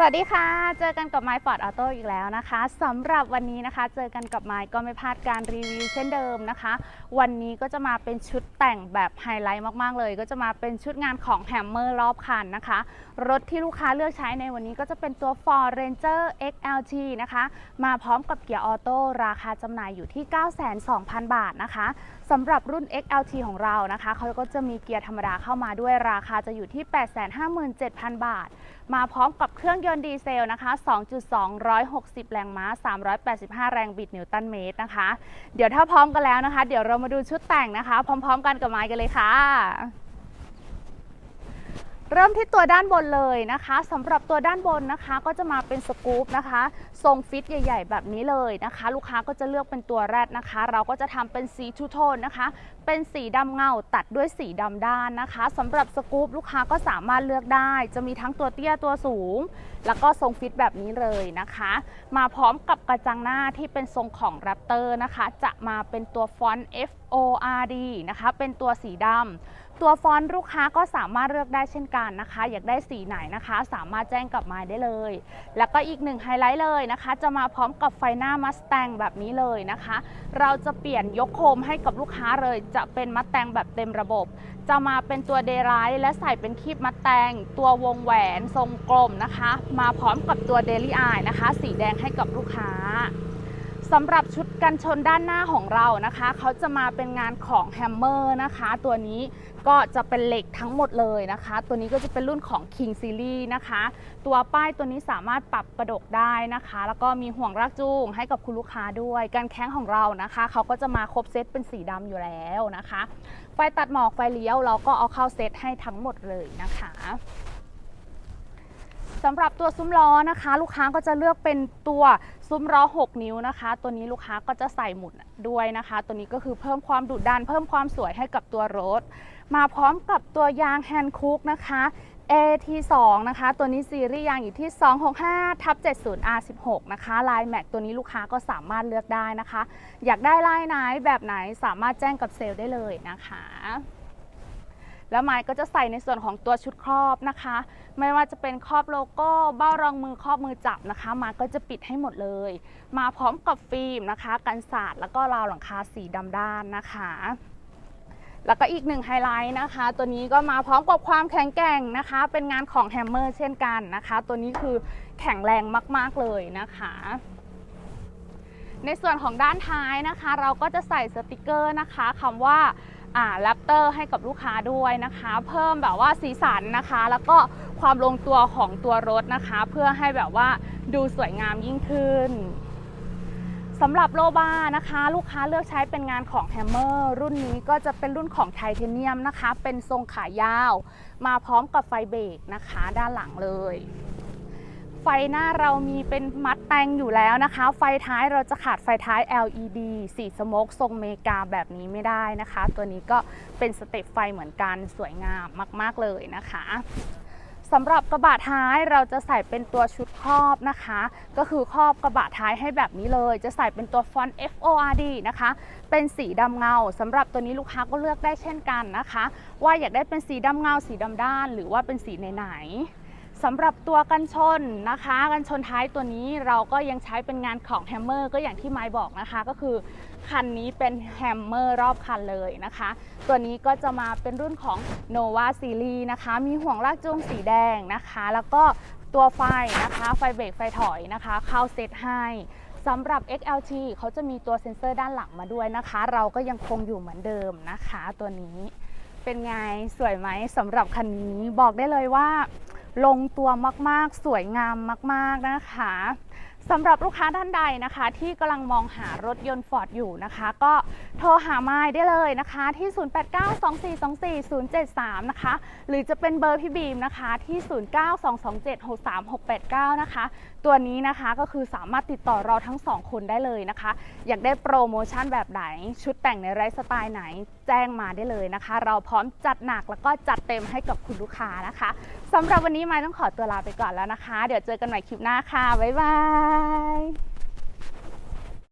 สวัสดีค่ะ เจอกันกับไม f ฟอร์ดออโต้อีกแล้วนะคะสำหรับวันนี้นะคะ เจอกันกับไมค์ก็ไม่พลาดการรีวิวเช่นเดิมนะคะ วันนี้ก็จะมาเป็นชุดแต่งแบบไฮไลท์มากๆเลย ก็จะมาเป็นชุดงานของแฮมเมอร์รอบคันนะคะ รถที่ลูกค้าเลือกใช้ในวันนี้ก็จะเป็นตัว Ford Ranger XLT นะคะ มาพร้อมกับเกียร์ออโต้ราคาจำหน่ายอยู่ที่9,200,000 บาทนะคะสำหรับรุ่น XLT ของเรานะคะเขาก็จะมีเกียร์ธรรมดาเข้ามาด้วยราคาจะอยู่ที่ 857,000 บาท มาพร้อมกับเครื่องยนต์ดีเซลนะคะ 2.260 แรงม้า 385 แรงบิดนิวตันเมตรนะคะ เดี๋ยวถ้าพร้อมกันแล้วนะคะ เดี๋ยวเรามาดูชุดแต่งนะคะ พร้อม ๆ กันกับไม้กันเลยค่ะ เริ่มที่ตัวด้านบนเลยนะคะสำหรับตัวด้านบนนะคะ ก็จะมาเป็นสกู๊ปนะคะ ทรงฟิตใหญ่ ๆ แบบนี้เลยนะคะ ลูกค้าก็จะเลือกเป็นตัวแรดนะคะ เราก็จะทำเป็นสีทูโทนนะคะ เป็นสีดำเงาตัดด้วยสีดำด้านนะคะสำหรับสกู๊ปลูกค้าก็สามารถเลือกได้ จะมีทั้งตัวเตี้ยตัวสูง แล้วก็ทรงฟิตแบบนี้เลยนะคะ มาพร้อมกับกระจังหน้าที่เป็นทรงของแรปเตอร์นะคะ จะมาเป็นตัวฟอนต์ F O R D นะคะ เป็นตัวสีดำ ตัวฟอนต์ลูกค้าก็สามารถเลือกได้เช่นกันนะคะ อยากได้สีไหนนะคะ สามารถแจ้งกลับมาได้เลย แล้วก็อีกหนึ่งไฮไลท์เลยนะคะ จะมาพร้อมกับไฟหน้ามัสแตงแบบนี้เลยนะคะ เราจะเปลี่ยนยกโคมให้กับลูกค้าเลย จะเป็นมัสแตงแบบเต็มระบบ จะมาเป็นตัวเดย์ไลและใส่เป็นคีบมัดแตงตัววงแหวนทรงกลมนะคะ มาพร้อมกับตัวเดลี่อายนะคะ สีแดงให้กับลูกค้า สำหรับชุดกันชนด้านหน้าของเรานะคะ เขาจะมาเป็นงานของแฮมเมอร์นะคะ ตัวนี้ก็จะเป็นเหล็กทั้งหมดเลยนะคะ ตัวนี้ก็จะเป็นรุ่นของ King Series นะคะ ตัวป้ายตัวนี้สามารถปรับกระดกได้นะคะ แล้วก็มีห่วงรากจูงให้กับคุณลูกค้าด้วยการแข้งของเรานะคะ เขาก็จะมาครบเซตเป็นสีดำอยู่แล้วนะคะ ไฟตัดหมอกไฟเลี้ยวเราก็เอาเข้าเซตให้ทั้งหมดเลยนะคะ สำหรับตัวซุ้มล้อนะคะ ลูกค้าก็จะเลือกเป็นตัวซุ้มล้อ 6 นิ้วนะคะ ตัวนี้ลูกค้าก็จะใส่หมุดด้วยนะคะ ตัวนี้ก็คือเพิ่มความดุดันเพิ่มความสวยให้กับตัวรถ มาพร้อมกับตัวยางแฮนด์คุกนะคะ AT2 นะคะ ตัวนี้ซีรีส์ยางอยู่ที่ 265ทับ70 R16 นะคะลายแม็กตัวนี้ลูกค้าก็สามารถเลือกได้นะคะ อยากได้ลายไหนแบบไหนสามารถแจ้งกับเซลล์ได้เลยนะคะ แล้วไม้ก็จะใส่ในส่วนของตัวชุดครอบนะคะ ไม่ว่าจะเป็นครอบโลโก้เบ้ารองมือครอบมือจับนะคะ มาก็จะปิดให้หมดเลย มาพร้อมกับฟิล์มนะคะกันสาดแล้วก็ราวหลังคาสีดำด้านนะคะแล้วก็อีกหนึ่งไฮไลท์นะคะ ตัวนี้ก็มาพร้อมกับความแข็งแกร่งนะคะ เป็นงานของแฮมเมอร์เช่นกันนะคะ ตัวนี้คือแข็งแรงมาก ๆ เลยนะคะ ในส่วนของด้านท้ายนะคะ เราก็จะใส่สติกเกอร์นะคะคำว่าอ่าแรปเตอร์ให้กับลูกค้าด้วยนะคะ เพิ่มแบบว่าสีสันนะคะ แล้วก็ความลงตัวของตัวรถนะคะ เพื่อให้แบบว่าดูสวยงามยิ่งขึ้นสำหรับโลบานะคะ ลูกค้าเลือกใช้เป็นงานของแฮมเมอร์รุ่นนี้ก็จะเป็นรุ่นของไทเทเนียมนะคะ เป็นทรงขายาว มาพร้อมกับไฟเบรกนะคะ ด้านหลังเลย ไฟหน้าเรามีเป็นมัดแตงอยู่แล้วนะคะ ไฟท้ายเราจะขาดไฟท้าย LED สีสโมกทรงเมกาแบบนี้ไม่ได้นะคะ ตัวนี้ก็เป็นสเต็ปไฟเหมือนกันสวยงามมาก ๆ เลยนะคะสำหรับกระบะท้ายเราจะใส่เป็นตัวชุดครอบนะคะ ก็คือครอบกระบะท้ายให้แบบนี้เลย จะใส่เป็นตัวฟอนต์ FORD นะคะ เป็นสีดำเงาสำหรับตัวนี้ลูกค้าก็เลือกได้เช่นกันนะคะ ว่าอยากได้เป็นสีดำเงาสีดำด้าน หรือว่าเป็นสีไหนๆ สำหรับตัวกันชนนะคะ กันชนท้ายตัวนี้เราก็ยังใช้เป็นงานของแฮมเมอร์ก็อย่างที่ไมบอกนะคะ ก็คือคันนี้เป็นแฮมเมอร์รอบคันเลยนะคะ ตัวนี้ก็จะมาเป็นรุ่นของ Nova Series นะคะ มีห่วงลากจูงสีแดงนะคะ แล้วก็ตัวไฟนะคะ ไฟเบรกไฟถอยนะคะ เข้าเซตให้สำหรับ XLT เขาจะมีตัวเซ็นเซอร์ด้านหลังมาด้วยนะคะ เราก็ยังคงอยู่เหมือนเดิมนะคะ ตัวนี้เป็นไงสวยไหมสำหรับคันนี้บอกได้เลยว่า ลงตัวมากๆ สวยงามมาก ๆนะคะสำหรับลูกค้าท่านใดนะคะ ที่กำลังมองหารถยนต์ฟอร์ดอยู่นะคะ ก็ โทรหาไม้ได้เลยนะคะที่ 0892424073 นะคะ หรือจะเป็นเบอร์พี่บีมนะคะที่ 0922763689 นะคะ ตัวนี้นะคะก็คือสามารถติดต่อเราทั้งสองคนได้เลยนะคะ อยากได้โปรโมชั่นแบบไหน ชุดแต่งในไลฟ์สไตล์ไหนแจ้งมาได้เลยนะคะ เราพร้อมจัดหนักแล้วก็จัดเต็มให้กับคุณลูกค้านะคะสำหรับวันนี้ไม้ต้องขอตัวลาไปก่อนแล้วนะคะ เดี๋ยวเจอกันใหม่คลิปหน้าค่ะ บ๊ายบาย